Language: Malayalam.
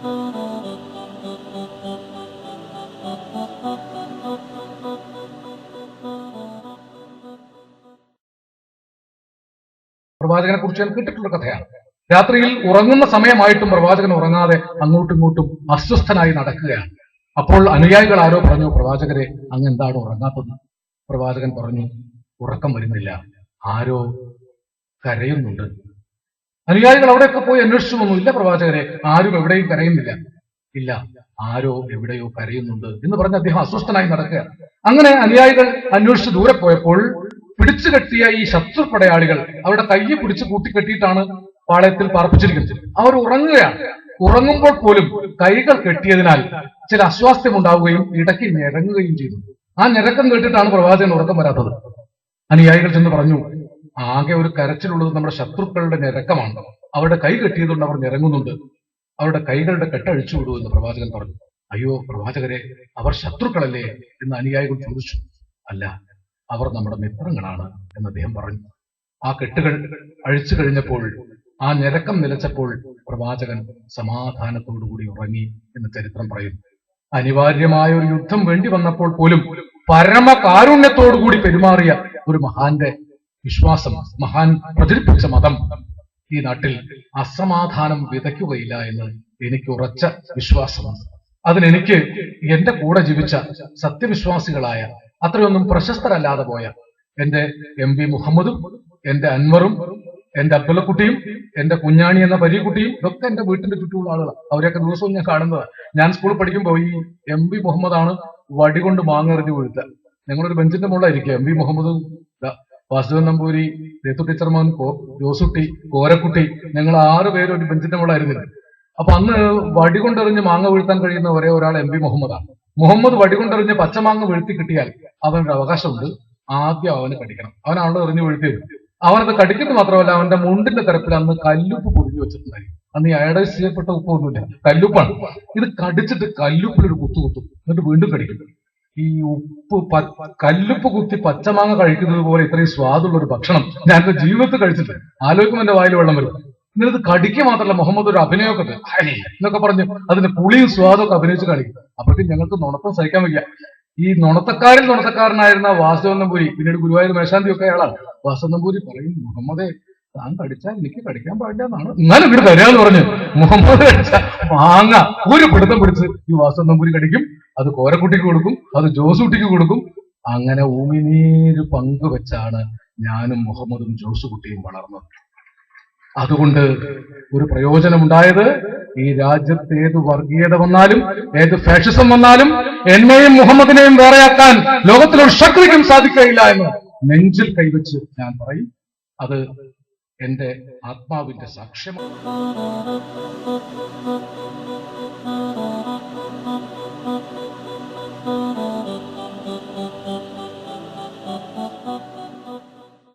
പ്രവാചകനെ കുറിച്ച് ഞാൻ കേട്ടിട്ടുള്ള കഥയാണ്. രാത്രിയിൽ ഉറങ്ങുന്ന സമയമായിട്ടും പ്രവാചകൻ ഉറങ്ങാതെ അങ്ങോട്ടും ഇങ്ങോട്ടും അസ്വസ്ഥനായി നടക്കുകയാണ്. അപ്പോൾ അനുയായികൾ ആരോ പറഞ്ഞു പ്രവാചകരെ അങ്ങ് എന്താണ് ഉറങ്ങാത്തത്? പ്രവാചകൻ പറഞ്ഞു ഉറക്കം വരുന്നില്ല. ആരോ കരയുന്നുണ്ട്. അനുയായികൾ അവിടെയൊക്കെ പോയി അന്വേഷിച്ചു ഇല്ല പ്രവാചകരെ. ആരും എവിടെയും കരയുന്നില്ല. ഇല്ല ആരോ എവിടെയോ കരയുന്നുണ്ട് എന്ന് പറഞ്ഞ് അദ്ദേഹം അസ്വസ്ഥനായി നടക്കുക അങ്ങനെ അനുയായികൾ അന്വേഷിച്ച് ദൂരെ പോയപ്പോൾ പിടിച്ചു കെട്ടിയ ഈ ശത്രു പടയാളികൾ അവരുടെ കയ്യെ പിടിച്ച് കൂട്ടിക്കെട്ടിയിട്ടാണ് പാളയത്തിൽ പാർപ്പിച്ചിരിക്കുന്നത്. അവർ ഉറങ്ങുകയാണ്. ഉറങ്ങുമ്പോൾ പോലും കൈകൾ കെട്ടിയതിനാൽ ചില അസ്വാസ്ഥ്യം ഉണ്ടാവുകയും ഇടയ്ക്ക് ഞരങ്ങുകയും ചെയ്തു. ആ ഞരക്കം കേട്ടിട്ടാണ് പ്രവാചകൻ ഉറക്കം വരാത്തത്. അനുയായികൾ ചെന്ന് പറഞ്ഞു ആകെ ഒരു കരച്ചിലുള്ളത് നമ്മുടെ ശത്രുക്കളുടെ ഞരക്കമാണ്. അവരുടെ കൈ കെട്ടിയതുകൊണ്ട് അവർ ഞെരങ്ങുന്നുണ്ട്. അവരുടെ കൈകളുടെ കെട്ടഴിച്ചു വിടൂ എന്ന് പ്രവാചകൻ പറഞ്ഞു. അയ്യോ പ്രവാചകരെ അവർ ശത്രുക്കളല്ലേ എന്ന് അനുയായികൾ ചോദിച്ചു. അല്ല അവർ നമ്മുടെ മിത്രങ്ങളാണ് എന്ന് അദ്ദേഹം പറഞ്ഞു. ആ കെട്ടുകൾ അഴിച്ചു കഴിഞ്ഞപ്പോൾ ആ ഞരക്കം നിലച്ചപ്പോൾ പ്രവാചകൻ സമാധാനത്തോടുകൂടി ഉറങ്ങി എന്ന് ചരിത്രം പറയുന്നു. അനിവാര്യമായ ഒരു യുദ്ധം വേണ്ടി വന്നപ്പോൾ പോലും പരമകാരുണ്യത്തോടുകൂടി പെരുമാറിയ ഒരു മഹാന്റെ വിശ്വാസം മഹാൻ പ്രചരിപ്പിച്ച മതം ഈ നാട്ടിൽ അസമാധാനം വിതയ്ക്കുകയില്ല എന്ന് എനിക്ക് ഉറച്ച വിശ്വാസമാണ്. അതിനെനിക്ക് എന്റെ കൂടെ ജീവിച്ച സത്യവിശ്വാസികളായ അത്രയൊന്നും പ്രശസ്തരല്ലാതെ പോയ എന്റെ എം വി മുഹമ്മദും എന്റെ അൻവറും എന്റെ അബ്ദുള്ളക്കുട്ടിയും എന്റെ കുഞ്ഞാണി എന്ന പരീക്കുട്ടിയും ഇതൊക്കെ എന്റെ വീട്ടിന്റെ ചുറ്റുമുള്ള ആളുകളാണ് അവരെയൊക്കെ ദിവസവും ഞാൻ കാണുന്നത്. ഞാൻ സ്കൂളിൽ പഠിക്കുമ്പോൾ ഈ എം വി മുഹമ്മദാണ് വടി കൊണ്ട് മാങ്ങെറിഞ്ഞ് ഞങ്ങളൊരു ബെഞ്ചിന്റെ മുകളിലായിരിക്കും എം വി മുഹമ്മദും വാസുദേവൻ നമ്പൂരി രേത്തു ടീച്ചർ മോൻ കോ- ജോസുട്ടി കോരക്കുട്ടി ഞങ്ങൾ ആറ് പേര് ഒരു ബെഞ്ചിന്റെ മുകളായിരുന്നില്ല അപ്പൊ അന്ന് വടി കൊണ്ടെറിഞ്ഞ് മാങ്ങ വീഴ്ത്താൻ കഴിയുന്ന ഒരേ ഒരാൾ എം പി മുഹമ്മദാണ്. മുഹമ്മദ് വടി കൊണ്ടെറിഞ്ഞ് പച്ചമാങ്ങ വീഴ്ത്തി കിട്ടിയാൽ അവനൊരു അവകാശമുണ്ട്. ആദ്യം അവന് കടിക്കണം. അവനാണല്ലോ എറിഞ്ഞ് വീഴ്ത്തിയത്. അവനത് കടിക്കുന്നത് മാത്രമല്ല അവന്റെ മുണ്ടിന്റെ തരത്തിൽ അന്ന് കല്ലുപ്പ് പൊതിഞ്ഞു വെച്ചിട്ടുണ്ടായിരുന്നു. അന്ന് ഈ അയഡൈസ് ചെയ്യപ്പെട്ട ഉപ്പൊന്നുമില്ല. കല്ലുപ്പാണ്. ഇത് കടിച്ചിട്ട് കല്ലുപ്പിൽ ഒരു കുത്തു കുത്തും. എന്നിട്ട് വീണ്ടും കടിക്കും. ഈ ഉപ്പ് കല്ലുപ്പ് കുത്തി പച്ചമാങ്ങ കഴിക്കുന്നത് പോലെ ഇത്രയും സ്വാദുള്ള ഒരു ഭക്ഷണം ഞാൻ എന്റെ ജീവിതത്തിൽ കഴിച്ചിട്ടുണ്ട് ആലോചിക്കുമ്പോൾ എന്റെ വായിൽ വെള്ളം വരും. എന്നിട്ട് കടിക്കുക മാത്രമല്ല മുഹമ്മദ് ഒരു അഭിനയമൊക്കെ എന്നൊക്കെ പറഞ്ഞു അതിന്റെ പുളിയും സ്വാദും ഒക്കെ അഭിനയിച്ച് കാണിക്കും. അപ്പോഴേക്കും ഞങ്ങൾക്ക് നുണത്തം സഹിക്കാൻ വയ്യ. ഈ നുണത്തക്കാരിൽ നുണത്തക്കാരനായിരുന്ന നമ്പൂരി പിന്നീട് ഗുരുവായൂർ മേശാന്തി ഒക്കെ അയാളാണ് നമ്പൂരി പറയും മുഹമ്മദെ താൻ കടിച്ചാൽ എനിക്ക് കടിക്കാൻ പാടില്ല എന്നാണ്. എന്നാലും ഇവിടെ തരാന്ന് പറഞ്ഞു മുഹമ്മദ് കടിച്ച മാങ്ങ ഒരു പിടുത്തം പിടിച്ച് ഈ വാസം നമ്പൂരി കടിക്കും അത് കോരക്കുട്ടിക്ക് കൊടുക്കും അത് ജോസുട്ടിക്ക് കൊടുക്കും. അങ്ങനെ ഊമിനീര് പങ്കുവെച്ചാണ് ഞാനും മുഹമ്മദും ജോസുകുട്ടിയും വളർന്നത്. അതുകൊണ്ട് ഒരു പ്രയോജനമുണ്ടായത് ഈ രാജ്യത്ത് ഏത് വർഗീയത വന്നാലും ഏത് ഫാഷിസം വന്നാലും എന്നെയും മുഹമ്മദിനെയും വേറെയാക്കാൻ ലോകത്തിലൊരു ശക്തിക്കും സാധിക്കുകയില്ല എന്ന് നെഞ്ചിൽ കൈവച്ച് ഞാൻ പറയും. അത് എന്റെ ആത്മാവിന്റെ സാക്ഷ്യം.